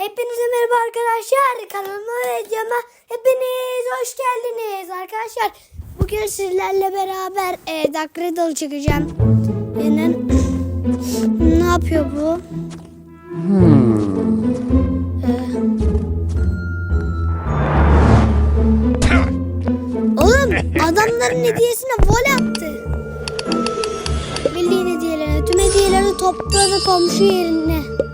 Hepinize merhaba arkadaşlar. Kanalıma ve videoma hepiniz hoş geldiniz arkadaşlar. Bugün sizlerle beraber e, Duck Riddle çekeceğim. Ne yapıyor bu? Ee, Oğlum adamların hediyesine vol attı. Bildiğin hediyelerini, tüm hediyeleri topladı komşu yerine.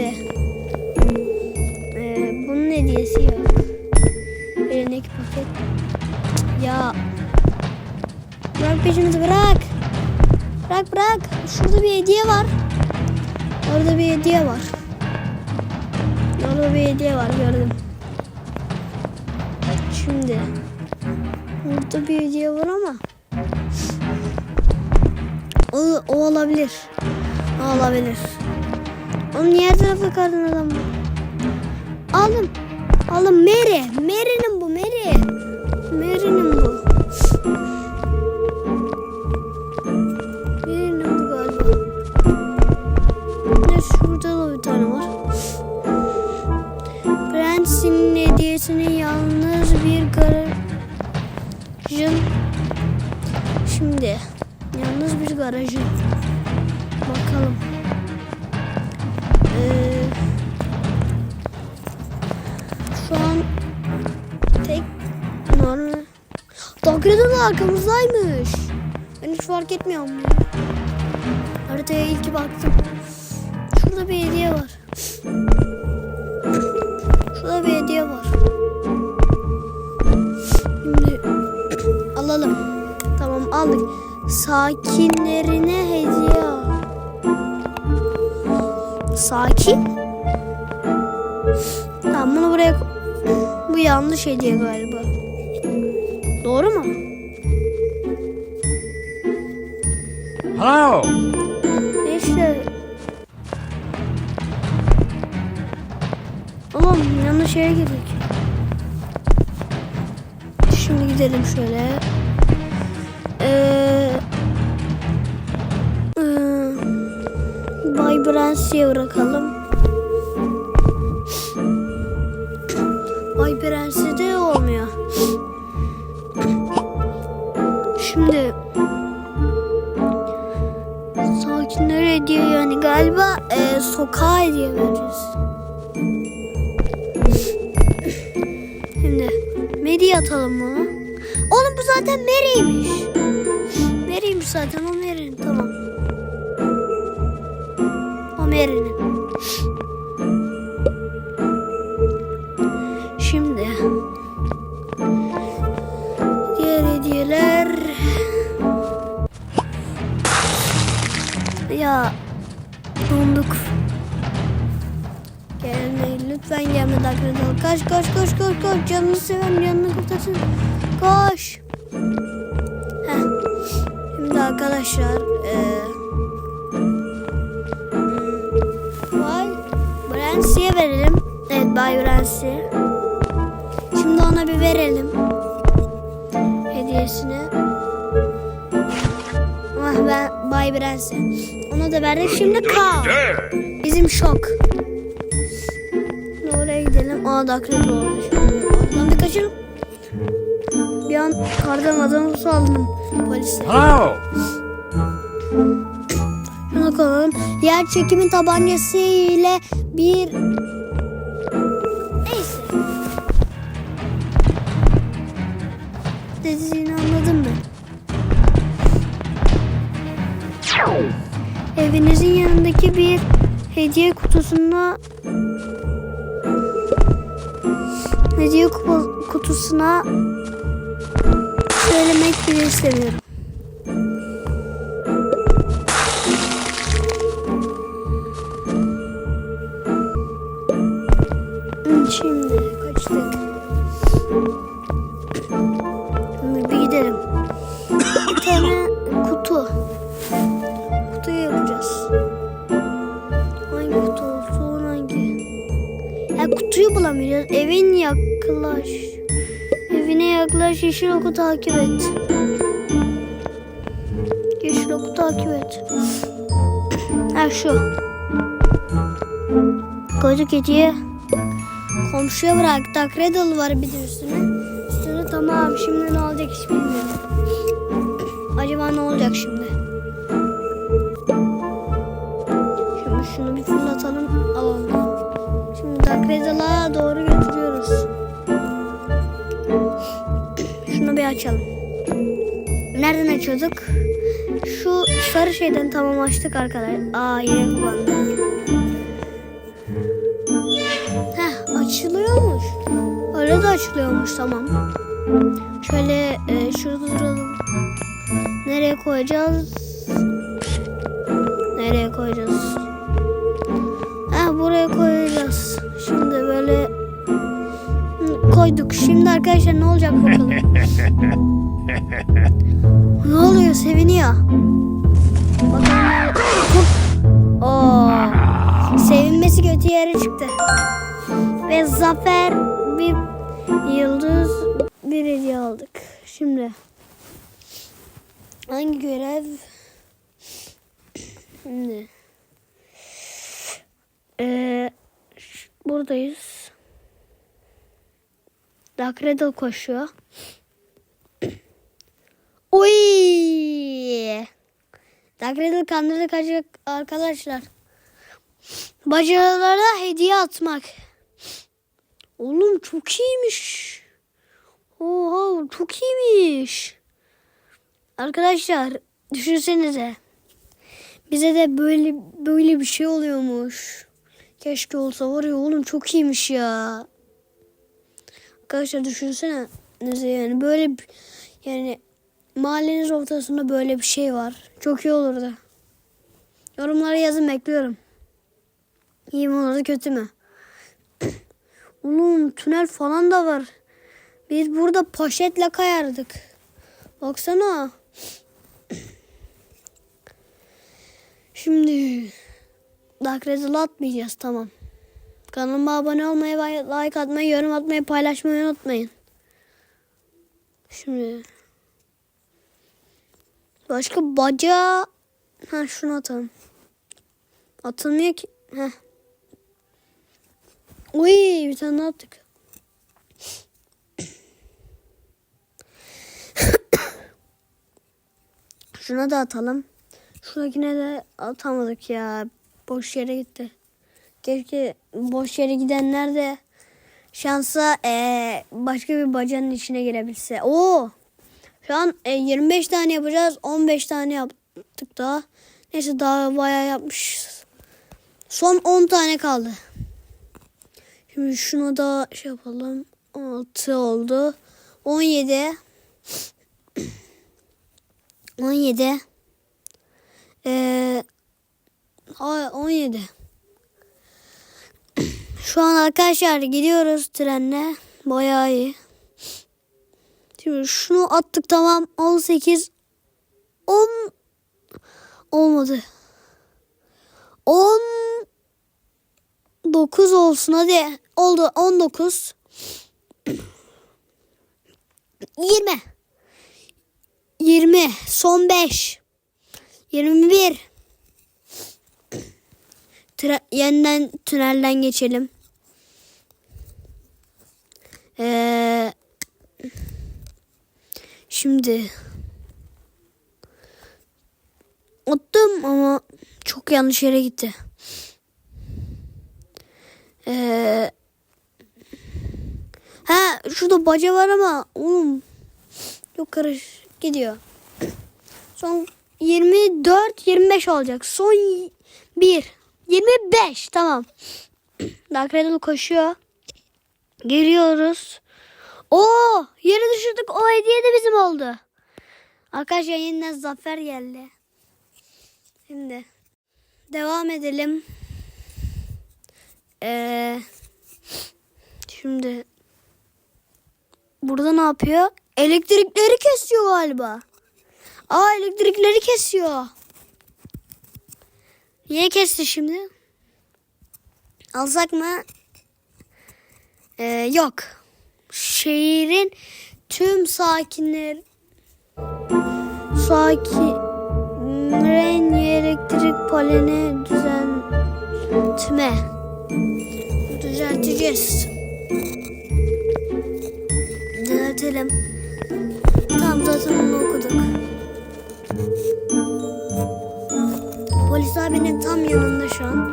Şimdi. Ee, bunun hediyesi yok. Elindeki paket. Ya. Bırak peşimizi bırak. Bırak bırak. Şurada bir hediye var. Orada bir hediye var. Orada bir hediye var gördüm. Şimdi. Burada bir hediye var ama. O, o olabilir. O olabilir. Onun diğer tarafta kadın adam var. Alın. Alın Mary. Mary'nin bu Mary. Mary'nin bu. Mary'nin bu galiba. Ne şurada da bir tane var. Prensin hediyesini yalnız bir garajın Şimdi yalnız bir garajın arkamızdaymış. Ben hiç fark etmiyorum. ya. Haritaya ilk baktım. Şurada bir hediye var. Şurada bir hediye var. Şimdi alalım. Tamam aldık. Sakinlerine hediye. Sakin. Tamam bunu buraya Bu yanlış hediye galiba. Doğru mu? Hello. Neyse. Oğlum yanlış yere girdik. Şimdi gidelim şöyle. Ee, ee, Bay Bransi'ye bırakalım. Bay Bransi Hediye yani galiba e, sokağa hediye vereceğiz. Şimdi Mary'i atalım bunu. Oğlum bu zaten Mary'ymiş. Mary'ymiş zaten o Mary'nin tamam. O Mary'nin. Ya donduk. Gelme lütfen gelme Dakredal. Kaç koş koş koş koş. Canını seven canını kurtarsın. Koş. Heh. Şimdi arkadaşlar eee hmm, Bransi'ye verelim. Evet Bay Bransi. Şimdi ona bir verelim. Hediyesini. Ah ben Bay Bransi. Ona da verdik. Şimdi Kaan. Bizim şok. Oraya gidelim. Aa dakika olmuş. Oradan bir kaçalım. Bir an kardan adamı saldım polise. Hello. Şuna koyalım. Yer çekimi tabancası ile bir... Neyse. Dediğini anladım ben. Bir hediye kutusuna hediye kutusuna söylemek bile istemiyorum. Yeşil oku takip et. Yeşil oku takip et. Ha şu. Koyduk hediye. Komşuya bıraktık. Riddle var bir de üstüne. Üstüne tamam. Şimdi ne olacak hiç bilmiyorum. Acaba ne olacak? Şimdi açalım. Nereden açıyorduk? Şu sarı şeyden tamam açtık arkadaşlar. Aa yine kullandım. Heh açılıyormuş. Öyle de açılıyormuş tamam. Şöyle e, şurada duralım. Nereye koyacağız? Nereye koyacağız? Ha buraya koyacağız. Koyduk. Şimdi arkadaşlar ne olacak bakalım. ne oluyor? Seviniyor. Bakalım. Oo. Sevinmesi kötü yere çıktı. Ve zafer bir yıldız bir hediye aldık. Şimdi hangi görev? Şimdi ee, buradayız. Dark Riddle koşuyor. Oy! Dark Riddle kandırdı kaçacak arkadaşlar. Bacalara hediye atmak. Oğlum çok iyiymiş. Oha çok iyiymiş. Arkadaşlar düşünsenize. Bize de böyle böyle bir şey oluyormuş. Keşke olsa var ya oğlum çok iyiymiş ya. Arkadaşlar düşünsene. Yani böyle yani mahalleniz ortasında böyle bir şey var. Çok iyi olurdu. Yorumlara yazın bekliyorum. İyi mi olurdu kötü mü? Oğlum tünel falan da var. Biz burada poşetle kayardık. Baksana. Şimdi Dark Riddle atmayacağız tamam. Kanalıma abone olmayı, like atmayı, yorum atmayı, paylaşmayı unutmayın. Şimdi başka baca ha şunu atalım. Atılmıyor ki. Heh. Uy bir tane daha attık. Şuna da atalım. Şuradakine de atamadık ya. Boş yere gitti. Keşke boş yere gidenler de şansa eee, başka bir bacanın içine girebilse. Oo! Şu an e, 25 tane yapacağız. 15 tane yaptık daha. Neyse daha bayağı yapmışız. Son 10 tane kaldı. Şimdi şunu da şey yapalım. 6 oldu. 17. 17. Ee, ay, 17. Şu an arkadaşlar gidiyoruz trenle. Bayağı iyi. Şimdi şunu attık tamam. 18. 10. Olmadı. 10. 9 olsun hadi. Oldu 19. 20. 20. Son 5. 21. Tre- yeniden tünelden geçelim. Ee, şimdi attım ama çok yanlış yere gitti. Ee, ha şurada baca var ama oğlum çok karış gidiyor. Son 24 25 olacak. Son 1 25 tamam. Dark koşuyor. Geliyoruz. Oo yere düşürdük. O hediye de bizim oldu. Arkadaşlar yeniden zafer geldi. Şimdi devam edelim. Ee, Şimdi burada ne yapıyor? Elektrikleri kesiyor galiba. Aa elektrikleri kesiyor. Niye kesti şimdi? Alsak mı? Ee, yok. Şehrin tüm sakinler sakinlerin elektrik paleni düzeltme. Düzelteceğiz. Düzeltelim. Tamam zaten onu okuduk. Polis abinin tam yanında şu an.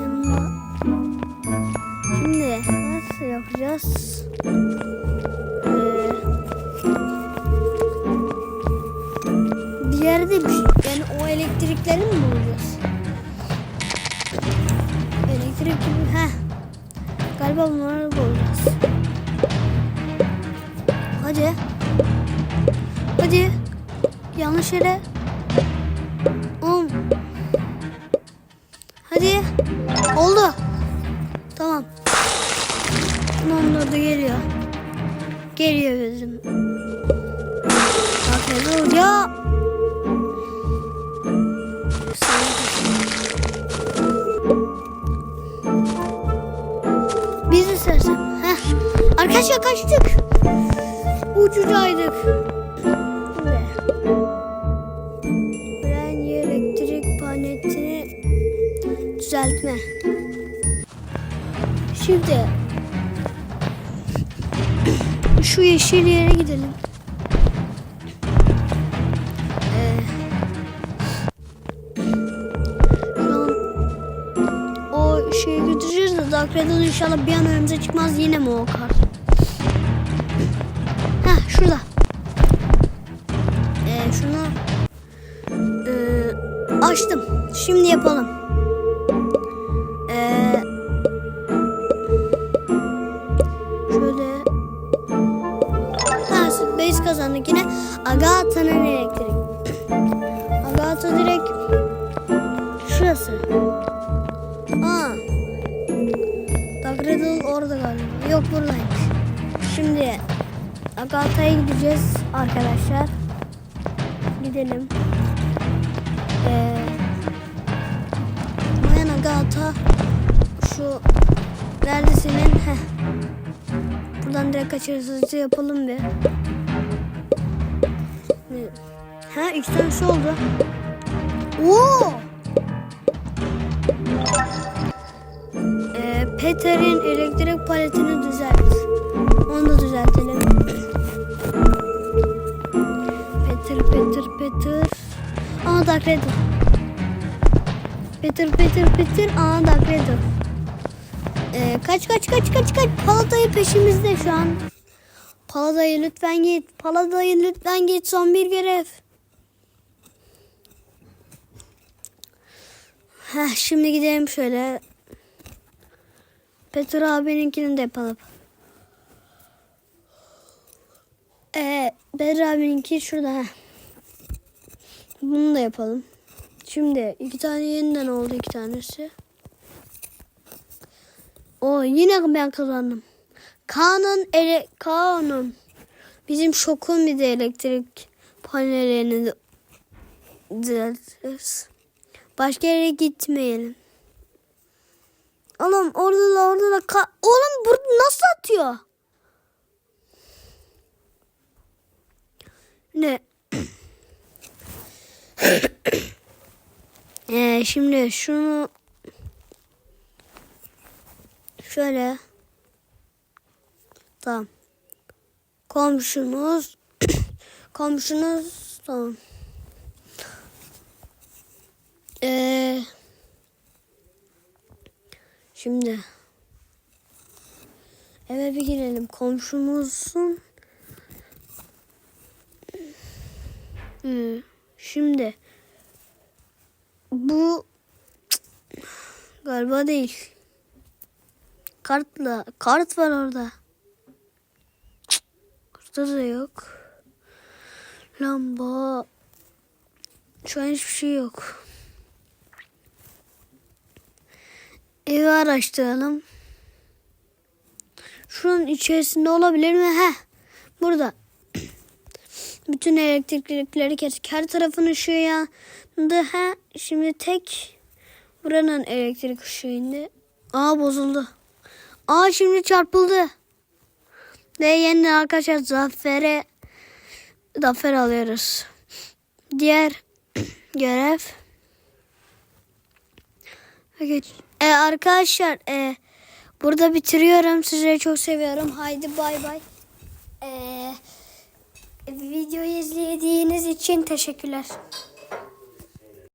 Yanında. Şimdi nasıl yapacağız? Ee, bir yerde bir şey. Yani o elektrikleri mi bulacağız? Elektrik gibi. Heh. Galiba bunları bulacağız. Hadi. Hadi. Yanlış yere. Orada geliyor. Geliyor bizim. Aferin ya. Biz de sersem. Heh. Arkadaşlar kaçtık. Panetini düzeltme. Şimdi şu yeşil yere gidelim. Ee, o şeyi götüreceğiz de Dark Riddle inşallah bir an önümüze çıkmaz yine mi o kar? Heh şurada. Ee, şunu ee, açtım. Şimdi yapalım. Agatha'ya gideceğiz arkadaşlar. Gidelim. Ee, Mayan Agatha şu neredesin? Heh. Buradan direkt kaçarız hızlıca yapalım bir. Ne? Ha iki tanesi oldu. Oo! Ee, Peter'in elektrik paletini düzelt. Onu da düzeltelim. Aa Dark Riddle. Peter, Peter, Peter. Dark Riddle. Ee, kaç kaç kaç kaç kaç. Paladayı peşimizde şu an. Paladayı lütfen git. Paladayı lütfen git. Son bir görev. Heh, şimdi gidelim şöyle. Peter abininkini de yapalım. Ee, Bedri abininki şurada. Heh. Bunu da yapalım. Şimdi iki tane yeniden oldu iki tanesi. O yine ben kazandım. Kaan'ın ele Kaan'ın bizim şokun bir de elektrik panellerini düzeltiriz. Başka yere gitmeyelim. Oğlum orada da orada da ka- Oğlum burada nasıl atıyor? Ne? Ee, şimdi şunu şöyle tamam. Komşunuz komşunuz tamam. Ee, şimdi eve bir girelim. Komşumuzun Hmm, Şimdi bu galiba değil. Kartla kart var orada. Burada da yok. Lamba. Şu an hiçbir şey yok. Evi araştıralım. Şunun içerisinde olabilir mi? Heh. Burada. Bütün elektrikleri kesik. Her tarafın ışığı yandı. He. Şimdi tek buranın elektrik ışığı indi. Aa bozuldu. Aa şimdi çarpıldı. Ve yeniden arkadaşlar zafere zafer alıyoruz. Diğer görev. Geç. E, arkadaşlar e, burada bitiriyorum. Sizleri çok seviyorum. Haydi bay bay. E, videoyu izlediğiniz için teşekkürler.